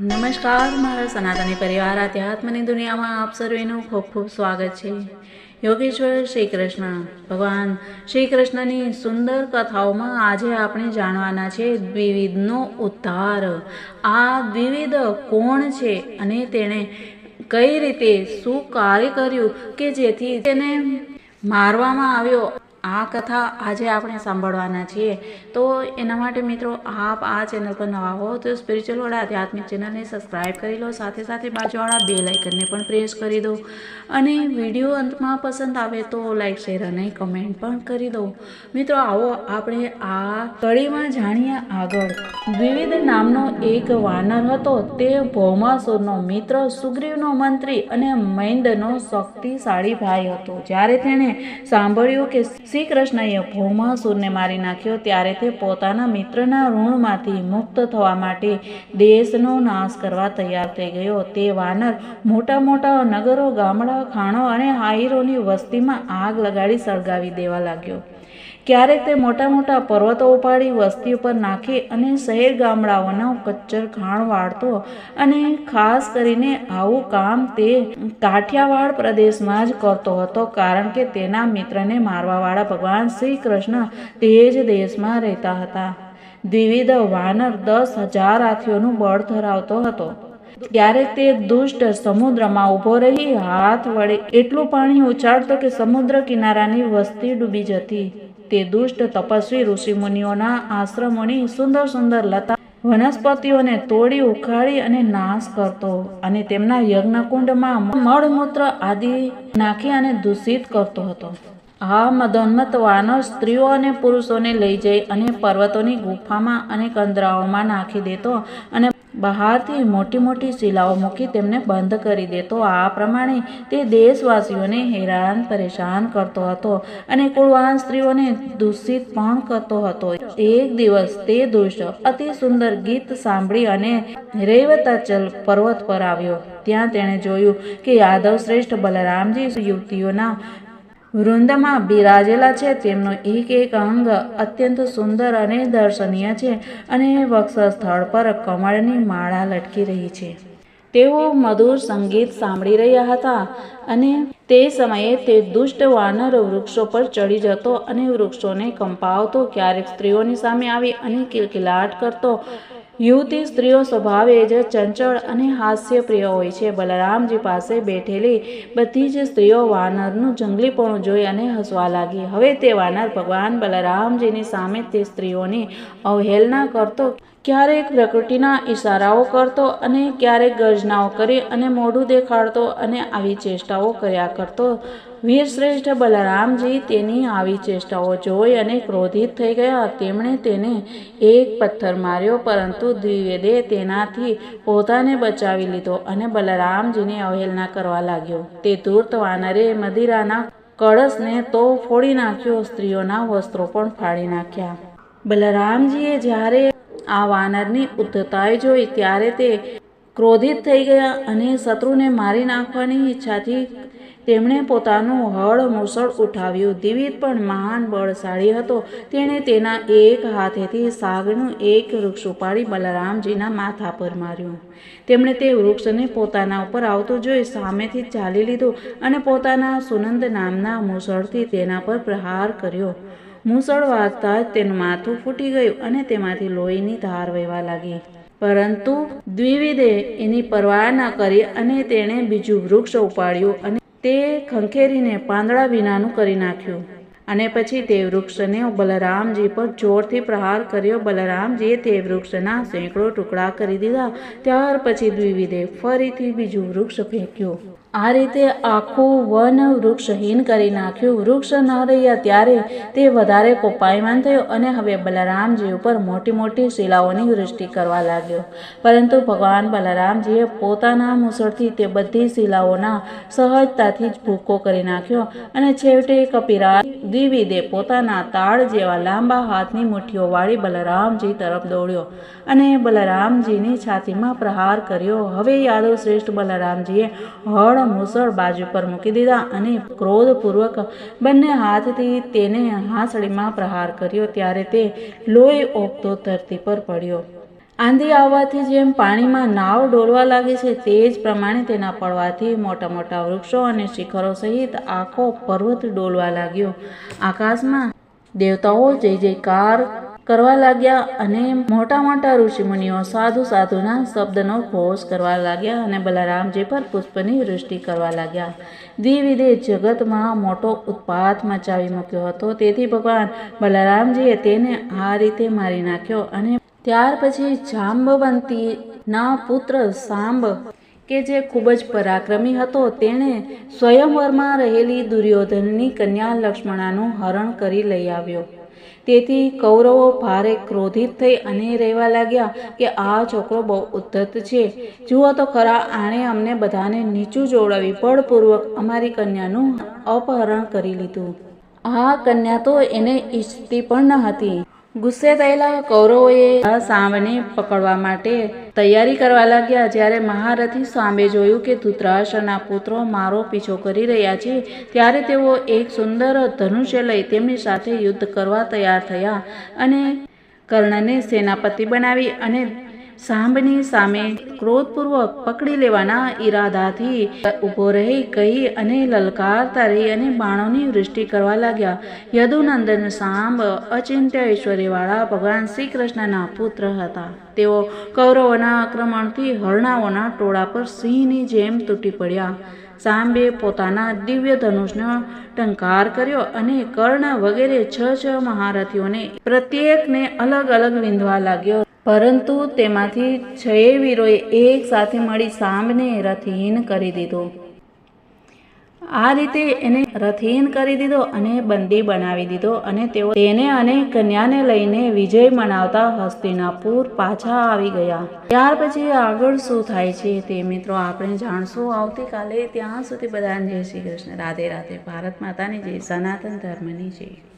નમસ્કાર, મારા સનાતની પરિવાર, આધ્યાત્મની દુનિયામાં આપ સર્વેનું ખૂબ ખૂબ સ્વાગત છે. યોગેશ્વર શ્રી કૃષ્ણ ભગવાન શ્રી કૃષ્ણની સુંદર કથાઓમાં આજે આપણે જાણવાના છે દ્વિવિધનો ઉદ્ધાર. આ દ્વિવિધ કોણ છે અને તેણે કઈ રીતે શું કાર્ય કર્યું કે જેથી તેને મારવામાં આવ્યો? આ કથા આજે આપણે સાંભળવાના છીએ. તો એના માટે મિત્રો આપ આ ચેનલ પર નવા હો તો સ્પિરિચ્યુઅલ વાળા આધ્યાત્મિક ચેનલને સબસ્ક્રાઈબ કરી લો. સાથે સાથે બાજુવાળા બે લાઇકનને પણ પ્રેસ કરી દો. અને વીડિયો અંતમાં પસંદ આવે તો લાઇક શેર અને કમેન્ટ પણ કરી દો. મિત્રો આવો આપણે આ કડીમાં જાણીએ આગળ. વિવિધ નામનો એક વાનર હતો. તે ભૌમાસુરનો મિત્ર, સુગ્રીવનો મંત્રી અને મૈંદનો શક્તિશાળી ભાઈ હતો. જ્યારે તેણે સાંભળ્યું કે શ્રી કૃષ્ણએ ભૌમાસુરને મારી નાખ્યો ત્યારે તે પોતાના મિત્રના ઋણમાંથી મુક્ત થવા માટે દેશનો નાશ કરવા તૈયાર થઈ ગયો. તે વાનર મોટા મોટા નગરો, ગામડા, ખાણો અને હાઈરોની વસ્તીમાં આગ લગાડી સળગાવી દેવા લાગ્યો. ક્યારેક તે મોટા મોટા પર્વતો ઉપાડી વસ્તી ઉપર નાખી અને શહેર ગામડાઓનો કચ્છર ખાણ વાળતો અને ખાસ કરીને આવું કામ તે કાઠિયાવાડ પ્રદેશમાં જ કરતો હતો, કારણ કે તેના મિત્રને મારવાવાળા ભગવાન શ્રી કૃષ્ણ તે જ દેશમાં રહેતા હતા. દ્વિવિધ વાનર દસ હજાર હાથીઓનું બળ ધરાવતો હતો. ત્યારે તે દુષ્ટ સમુદ્રમાં ઊભો રહી હાથ વડે એટલું પાણી ઉછાળતો કે સમુદ્ર કિનારાની વસ્તી ડૂબી જતી. તે દુષ્ટ તપસ્વી ઋષિમુનિઓના આશ્રમોની સુંદર સુંદર લતા વનસ્પતિઓને તોડી, ઉખાડી અને નાશ કરતો અને તેમના યજ્ઞકુંડમાં મળમૂત્ર આદિ નાખી અને દૂષિત કરતો હતો. આ મદોન્મત વાનર સ્ત્રીઓ અને પુરુષોને લઈ જઈ અને પર્વતોની ગુફામાં અને કંદરાઓમાં નાખી દેતો અને બહારથી મોટી મોટી શિલાઓ મૂકી તેમને બંધ કરી દેતો. આ પ્રમાણે તે દેશવાસીઓને હેરાન, પરેશાન કરતો હતો અને કુળવાન સ્ત્રીઓને દૂષિત પણ કરતો હતો. એક દિવસ તે દુષ્ટ અતિ સુંદર ગીત સાંભળી અને રેવતાચલ પર્વત પર આવ્યો. ત્યાં તેણે જોયું કે યાદવ શ્રેષ્ઠ બલરામજી યુવતીઓના વૃંદમાં બિરાજેલા છે. તેમનો એક એક અંગ અત્યંત સુંદર અને દર્શનીય છે અને વક્ષ સ્થળ પર કમળની માળા લટકી રહી છે. તેઓ મધુર સંગીત સાંભળી રહ્યા હતા અને તે સમયે તે દુષ્ટ વાનર વૃક્ષો પર ચડી જતો અને વૃક્ષોને કંપાવતો. ક્યારેક સ્ત્રીઓની સામે આવી અને કિલકિલાટ કરતો. યુવતી સ્ત્રીઓ સ્વભાવે જ ચંચળ અને હાસ્યપ્રિય હોય છે. બલરામજી પાસે બેઠેલી બધી જ સ્ત્રીઓ વાનરનું જંગલીપણું જોઈ અને હસવા લાગી. હવે તે વાનર ભગવાન બલરામજીની સામે તે સ્ત્રીઓની અવહેલના કરતો, ક્યારેક પ્રકૃતિના ઇશારાઓ કરતો અને ક્યારેક ગર્જનાઓ કરી અને મોઢું દેખાડતો અને આવી ચેષ્ટાઓ કર્યા કરતો વીરશ્રેષ્ઠ બલરામજી તેની આવી ચેષ્ટાઓ જોઈ અને ક્રોધિત થઈ ગયા. તેમણે તેને એક પથ્થર માર્યો, પરંતુ દ્વિવેદે તેનાથી પોતાને બચાવી લીધો અને બલરામજીની અવહેલના કરવા લાગ્યો. તે ધૂર્ત વાનરે મદિરાના કળશને તો ફોડી નાખ્યો, સ્ત્રીઓના વસ્ત્રો પણ ફાડી નાખ્યા. બલરામજીએ જ્યારે આ વાનરની ઉદ્ધતાઈ જોઈ, ત્યારે તે ક્રોધિત થઈ ગયા અને શત્રુને મારી નાખવાની ઈચ્છાથી તેમણે પોતાનું હળ મુસળ ઉઠાવ્યું. દિવિત પણ મહાન બળશાળી હતો. તેણે તેના એક હાથેથી સાગનું એક વૃક્ષ ઉપાડી બલરામજીના માથા પર માર્યું. તેમણે તે વૃક્ષને પોતાના ઉપર આવતું જોઈ સામેથી ચાલી લીધું અને પોતાના સુનંદ નામના મુસળથી તેના પર પ્રહાર કર્યો. મુસળ વાગતા જ તેનું માથું ફૂટી ગયું અને તેમાંથી લોહીની ધાર વહેવા લાગી. પરંતુ દ્વિવિધે એની પરવા ન કરી અને તેણે બીજું વૃક્ષ ઉપાડ્યું અને તે ખંખેરીને પાંદડા વિનાનું કરી નાખ્યું. અને પછી તે વૃક્ષને બલરામજી પર જોરથી પ્રહાર કર્યો. બલરામજીએ તે વૃક્ષના સેંકડો ટુકડા કરી દીધા. ત્યાર પછી દ્વિવિધે ફરીથી બીજું વૃક્ષ ફેંક્યું. આ રીતે આખું વન વૃક્ષહીન કરી નાખ્યું. વૃક્ષ ન રહ્યા ત્યારે તે વધારે કોપાયમાન થયો અને હવે બલરામજી ઉપર મોટી મોટી શિલાઓની વૃષ્ટિ કરવા લાગ્યો. પરંતુ ભગવાન બલરામજીએ પોતાના મુસળથી તે બધી શિલાઓના સહજતાથી જ ભૂકો કરી નાખ્યો અને છેવટે કપિરાજ દ્વિવિદે પોતાના તાળ જેવા લાંબા હાથની મુઠ્ઠીઓ વાળી બલરામજી તરફ દોડ્યો અને બલરામજીની છાતીમાં પ્રહાર કર્યો. હવે યાદવ શ્રેષ્ઠ બલરામજીએ હળ મુસળ બાજુ પર મૂકી દીધા અને ક્રોધપૂર્વક બંને હાથથી તેને હાંસળીમાં પ્રહાર કર્યો ત્યારે તે લોહી ઓપતો ધરતી પર પડ્યો. આંધી આવવાથી જેમ પાણીમાં નાવ ડોલવા લાગે છે તે જ પ્રમાણે તેના પડવાથી મોટા મોટા વૃક્ષો અને શિખરો સહિત આખો પર્વત ડોલવા લાગ્યો. આકાશમાં દેવતાઓ જય જયકાર કરવા લાગ્યા અને મોટા મોટા ઋષિમુનિઓ સાધુ સાધુના શબ્દનો ઘોષ કરવા લાગ્યા અને બલરામજી પર પુષ્પની વૃષ્ટિ કરવા લાગ્યા. દ્વિવિધે જગતમાં મોટો ઉત્પાત મચાવી મૂક્યો હતો. તેથી ભગવાન બલરામજીએ તેને આ રીતે મારી નાખ્યો અને ત્યાર પછી જાંબવંતીના પુત્ર સાંબ, કે જે ખૂબ જ પરાક્રમી હતો, તેણે સ્વયંવરમાં રહેલી દુર્યોધનની કન્યા લક્ષ્મણાનું હરણ કરી લઈ આવ્યો. તેથી કૌરવો ભારે ક્રોધિત થઈ અને રહેવા લાગ્યા કે આ છોકરો બહુ ઉદ્ધત છે. જુઓ તો ખરા, આણે અમને બધાને નીચું જોડાવી બળપૂર્વક અમારી કન્યાનું અપહરણ કરી લીધું. આ કન્યા તો એને ઈચ્છતી પણ ન હતી. ગુસ્સે થયેલા કૌરવોએ આ સાંબને પકડવા માટે તૈયારી કરવા લાગ્યા, જ્યારે મહારથી સાંભે જોયું કે ધૂતરાષ્ટ્રના પુત્રો મારો પીછો કરી રહ્યા છે, ત્યારે તેઓ એક સુંદર ધનુષ્ય લઈ તેમની સાથે યુદ્ધ કરવા તૈયાર થયા અને કર્ણને સેનાપતિ બનાવી અને સાંબની સામે ક્રોધપૂર્વક પકડી લેવાના ઈરાદાથી ઊભો રહી કહી અને લલકારતા રહી અને બાણોની વૃષ્ટિ કરવા લાગ્યા. યદુનંદન સાંભ અચિંત્ય ઐશ્વર્યવાળા ભગવાન શ્રી કૃષ્ણના પુત્ર હતા. તેઓ કૌરવોના આક્રમણથી હરણાઓના ટોળા પર સિંહની જેમ તૂટી પડ્યા. સાંબે પોતાના દિવ્ય ધનુષનો ટંકાર કર્યો અને કર્ણ વગેરે છ છ મહારથીઓને પ્રત્યેકને અલગ અલગ વિંધવા લાગ્યો. પરંતુ તેમાંથી છએ વીરોએ એક સાથે મળી સાંબને રથહીન કરી દીધો. આ રીતે એને રથહીન કરી દીધો અને બંદી બનાવી દીધો અને તેઓ તેને અને કન્યાને લઈને વિજય મનાવતા હસ્તિનાપુર પાછા આવી ગયા. ત્યાર પછી આગળ શું થાય છે તે મિત્રો આપણે જાણશું. આવતીકાલે ત્યાં સુધી બધાને જય શ્રી કૃષ્ણ. રાધે રાધે. ભારત માતાની જય. સનાતન ધર્મની જય.